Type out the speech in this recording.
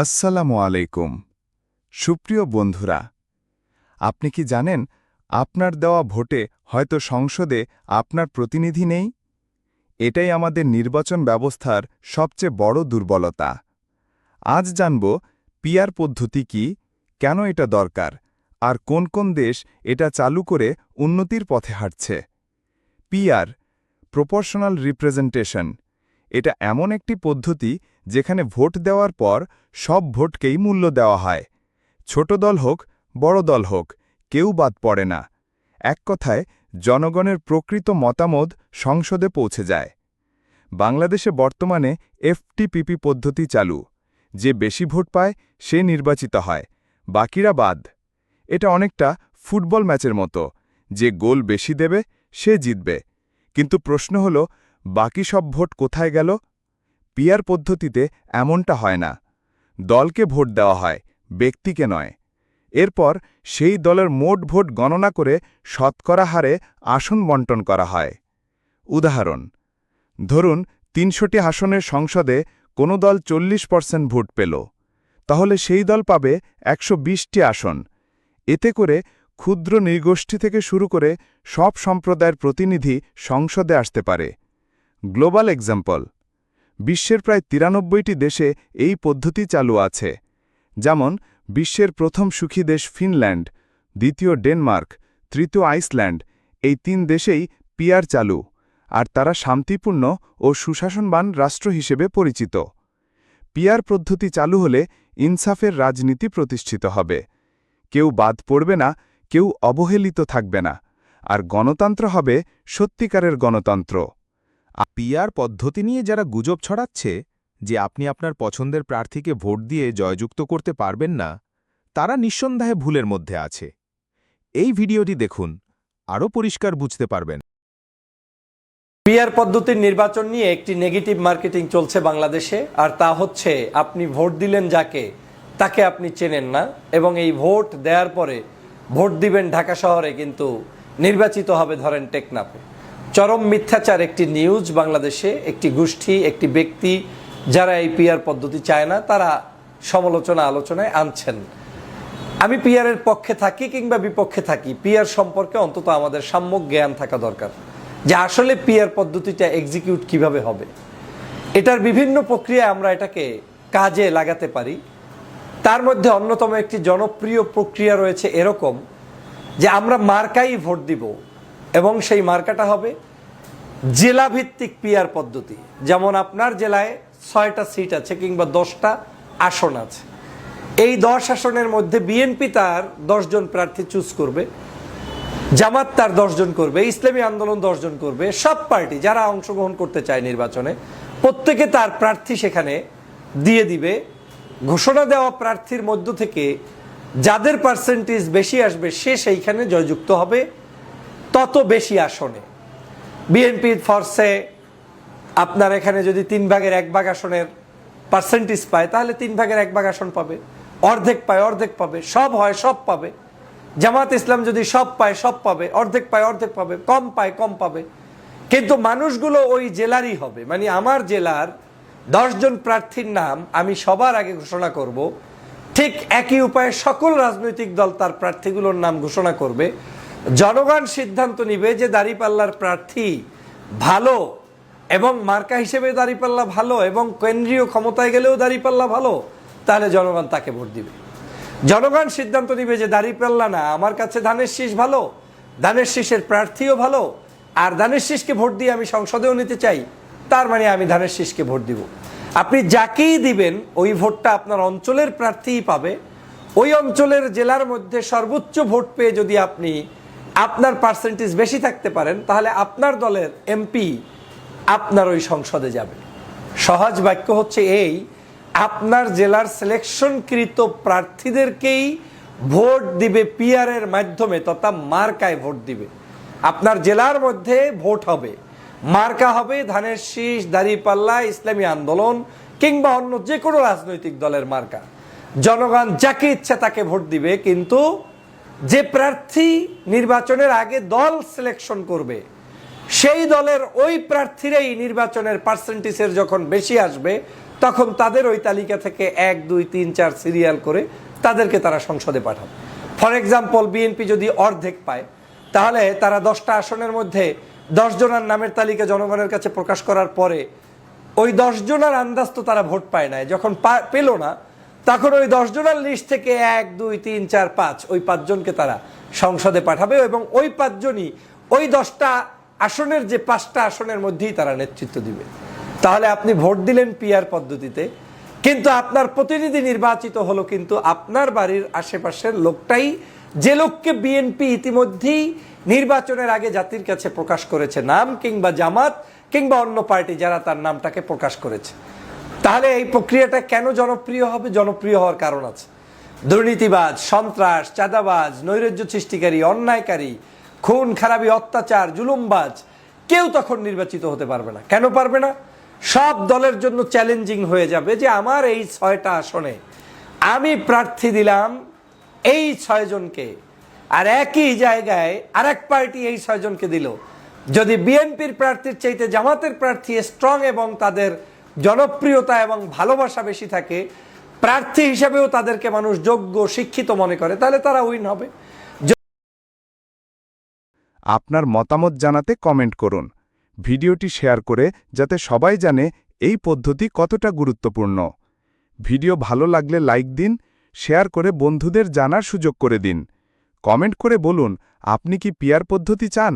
আসসালামু আলাইকুম। সুপ্রিয় বন্ধুরা, আপনি কি জানেন আপনার দেওয়া ভোটে হয়তো সংসদে আপনার প্রতিনিধি নেই? এটাই আমাদের নির্বাচন ব্যবস্থার সবচেয়ে বড় দুর্বলতা। আজ জানব পিয়ার পদ্ধতি কি, কেন এটা দরকার, আর কোন কোন দেশ এটা চালু করে উন্নতির পথে হাঁটছে। পিআর, প্রপোর্শনাল রিপ্রেজেন্টেশন, এটা এমন একটি পদ্ধতি যেখানে ভোট দেওয়ার পর সব ভোটকেই মূল্য দেওয়া হয়। ছোট দল হোক, বড় দল হোক, কেউ বাদ পড়ে না। এক কথায়, জনগণের প্রকৃত মতামত সংসদে পৌঁছে যায়। বাংলাদেশে বর্তমানে এফটিপিপি পদ্ধতি চালু। যে বেশি ভোট পায়, সে নির্বাচিত হয়। বাকিরা বাদ। এটা অনেকটা ফুটবল ম্যাচের মতো। যে গোল বেশি দেবে, সে জিতবে। কিন্তু প্রশ্ন হল, বাকি সব ভোট কোথায় গেল? পিয়ার পদ্ধতিতে এমনটা হয় না। দলকে ভোট দেওয়া হয়, ব্যক্তিকে নয়। এরপর সেই দলের মোট ভোট গণনা করে শতকরা হারে আসন বন্টন করা হয়। উদাহরণ, ধরুন তিনশোটি আসনের সংসদে কোনো দল চল্লিশ পার্সেন্ট ভোট পেল, তাহলে সেই দল পাবে একশো বিশটি আসন। এতে করে ক্ষুদ্র নৃগোষ্ঠী থেকে শুরু করে সব সম্প্রদায়ের প্রতিনিধি সংসদে আসতে পারে। গ্লোবাল এক্সাম্পল বিশ্বের প্রায় তিরানব্বইটি দেশে এই পদ্ধতি চালু আছে। যেমন, বিশ্বের প্রথম সুখী দেশ ফিনল্যান্ড, দ্বিতীয় ডেনমার্ক, তৃতীয় আইসল্যান্ড, এই তিন দেশেই পিয়ার চালু, আর তারা শান্তিপূর্ণ ও সুশাসনবান রাষ্ট্র হিসেবে পরিচিত। পিয়ার পদ্ধতি চালু হলে ইনসাফের রাজনীতি প্রতিষ্ঠিত হবে। কেউ বাদ পড়বে না, কেউ অবহেলিত থাকবে না, আর গণতন্ত্র হবে সত্যিকারের গণতন্ত্র। পিআর পদ্ধতি নিয়ে যারা গুজব ছড়াচ্ছে, যে আপনি আপনার পছন্দের প্রার্থীকে ভোট দিয়ে জয়যুক্ত করতে পারবেন না, তারা নিঃসন্দেহে ভুলের মধ্যে আছে। এই ভিডিওটি দেখুন, আরও পরিষ্কার বুঝতে পারবেন। পিআর পদ্ধতির নির্বাচন নিয়ে একটি নেগেটিভ মার্কেটিং চলছে বাংলাদেশে, আর তা হচ্ছে আপনি ভোট দিলেন যাকে, তাকে আপনি চেনেন না, এবং এই ভোট দেওয়ার পরে ভোট দিবেন ঢাকা শহরে কিন্তু নির্বাচিত হবে ধরেন টেকনাফে। চরম মিথ্যাচার একটি নিউজ বাংলাদেশে, একটি গোষ্ঠী, একটি ব্যক্তি যারা এই পিয়ার পদ্ধতি চায় না, তারা সমালোচনা আলোচনায় আনছেন। আমি পিয়ারের পক্ষে থাকি কিংবা বিপক্ষে থাকি পিয়ার সম্পর্কে অন্তত আমাদের সাম্যক জ্ঞান থাকা দরকার যে আসলে পিয়ার পদ্ধতিটা এক্সিকিউট কীভাবে হবে। এটার বিভিন্ন প্রক্রিয়ায় আমরা এটাকে কাজে লাগাতে পারি। তার মধ্যে অন্যতম একটি জনপ্রিয় প্রক্রিয়া রয়েছে এরকম যে আমরা মার্কাই ভোট দিব। এবং সেই মার্কাটা হবে জেলাভিত্তিক পিয়ার পদ্ধতি। যেমন আপনার জেলায় ছয়টা সিট আছে কিংবা দশটা আসন আছে। এই দশ আসনের মধ্যে বিএনপি তার দশজন প্রার্থী চুজ করবে, জামাত তার দশজন করবে, ইসলামী আন্দোলন দশজন করবে, সব পার্টি যারা অংশগ্রহণ করতে চায় নির্বাচনে, প্রত্যেকে তার প্রার্থী সেখানে দিয়ে দিবে। ঘোষণা দেওয়া প্রার্থীর মধ্য থেকে যাদের পার্সেন্টেজ বেশি আসবে, সে সেইখানে জয়যুক্ত হবে। তত বেশি আসনে। বিএনপি ফর্সে আপনার এখানে যদি তিন ভাগের এক ভাগ আসনের পার্সেন্টেজ পায়, তাহলে তিন ভাগের এক ভাগ আসন পাবে। অর্ধেক পায়, অর্ধেক পাবে। সব হয়, সব পাবে। জামাত ইসলাম যদি সব পায়, সব পাবে। অর্ধেক পায়, অর্ধেক পাবে। কম পায়, কম পাবে। কিন্তু মানুষগুলো ওই জেলারই হবে। মানে আমার জেলার দশজন প্রার্থীর নাম আমি সবার আগে ঘোষণা করব। ঠিক একই উপায়ে সকল রাজনৈতিক দল তার প্রার্থীগুলোর নাম ঘোষণা করবে। জনগণ সিদ্ধান্ত নিবে যে দাঁড়িপাল্লার প্রার্থী ভালো এবং মার্কা হিসেবে দাঁড়িপাল্লা ভালো এবং কেন্দ্রীয় ক্ষমতায় গেলেও দাঁড়িপাল্লা ভালো, তাহলে জনগণ তাকে ভোট দিবে। জনগণ সিদ্ধান্ত নিবে যে দাঁড়িপাল্লা না, আমার কাছে ধানের শীষ ভালো, ধানের শীষের প্রার্থীও ভালো, আর ধানের শীষকে ভোট দিয়ে আমি সংসদেও নিতে চাই, তার মানে আমি ধানের শীষকে ভোট দিব। আপনি যাকেই দিবেন, ওই ভোটটা আপনার অঞ্চলের প্রার্থীই পাবে। ওই অঞ্চলের জেলার মধ্যে সর্বোচ্চ ভোট পেয়ে যদি আপনি আপনার পার্সেন্টেজ বেশি থাকতে পারেন, তাহলে আপনার দলের এমপি আপনার ওই সংসদে যাবে সহজ বাক্য হচ্ছে এই, আপনার জেলার সিলেকশনকৃত প্রার্থীদেরকেই ভোট দিবে পিআরের মাধ্যমে তথা মার্কায় ভোট দিবে। আপনার জেলার মধ্যে ভোট হবে। মার্কা হবে ধানের শীষ, দাঁড়িপাল্লা, ইসলামী আন্দোলন কিংবা অন্য যে কোনো রাজনৈতিক দলের মার্কা। জনগণ যাকে ইচ্ছা তাকে ভোট দিবে, কিন্তু যে প্রার্থী নির্বাচনের আগে দল সিলেকশন করবে, সেই দলের ওই প্রার্থীরাই নির্বাচনের পার্সেন্টেজের যখন বেশি আসবে, তখন তাদের ওই তালিকা থেকে এক, দুই, তিন, চার সিরিয়াল করে তাদেরকে তারা সংসদে পাঠাবে। ফর এক্সাম্পল বিএনপি যদি অর্ধেক পায়, তাহলে তারা দশটা আসনের মধ্যে দশ জনের নামের তালিকা জনগণের কাছে প্রকাশ করার পরে ওই দশ জনের আন্দাজ তো তারা ভোট পায় নাই। যখন পেল না তখন ওই দশ জনের লিস্ট থেকে এক, দুই, তিন, চার, পাঁচ, ওই পাঁচজনকে তারা সংসদে পাঠাবে এবং ওই পাঁচজনই ওই দশটা আসনের যে পাঁচটা আসনের মধ্যেই তারা নেতৃত্ব দিবে। তাহলে আপনি ভোট দিলেন পিআর পদ্ধতিতে, কিন্তু আপনার প্রতিনিধি নির্বাচিত হলো কিন্তু আপনার বাড়ির আশেপাশের লোকটাই যে লোককে বিএনপি ইতিমধ্যেই নির্বাচনের আগে জাতির কাছে প্রকাশ করেছে, নাম কিংবা জামাত কিংবা অন্য পার্টি যারা তার নামটাকে প্রকাশ করেছে। তাহলে এই প্রক্রিয়াটা কেন জনপ্রিয় হবে? জনপ্রিয় হওয়ার কারণ আছে। দুর্নীতিবাজ, সন্ত্রাস, চাঁদাবাজ, নৈরাজ্য সৃষ্টিকারী, অন্যায়কারী, খুন, খারাপি, অত্যাচার, জুলুমবাজ কেউ তখন নির্বাচিত হতে পারবে না। কেন পারবে না? সব দলের জন্য চ্যালেঞ্জিং হয়ে যাবে যে আমার এই ছয়টা আসনে আমি প্রার্থী দিলাম এই ছয়জনকে আর একই জায়গায় আরেক পার্টি এই ছয়জনকে দিল। যদি বিএনপির প্রার্থীর চাইতে জামাতের প্রার্থী স্ট্রং এবং তাদের জনপ্রিয়তা এবং ভালোবাসা বেশি থাকে, প্রার্থী হিসেবেও তাদেরকে মানুষ যোগ্য, শিক্ষিত মনে করে, তাহলে তারা উইন হবে। আপনার মতামত জানাতে কমেন্ট করুন। ভিডিওটি শেয়ার করে যাতে সবাই জানে এই পদ্ধতি কতটা গুরুত্বপূর্ণ। ভিডিও ভালো লাগলে লাইক দিন, শেয়ার করে বন্ধুদের জানার সুযোগ করে দিন। কমেন্ট করে বলুন, আপনি কি পিয়ার পদ্ধতি চান?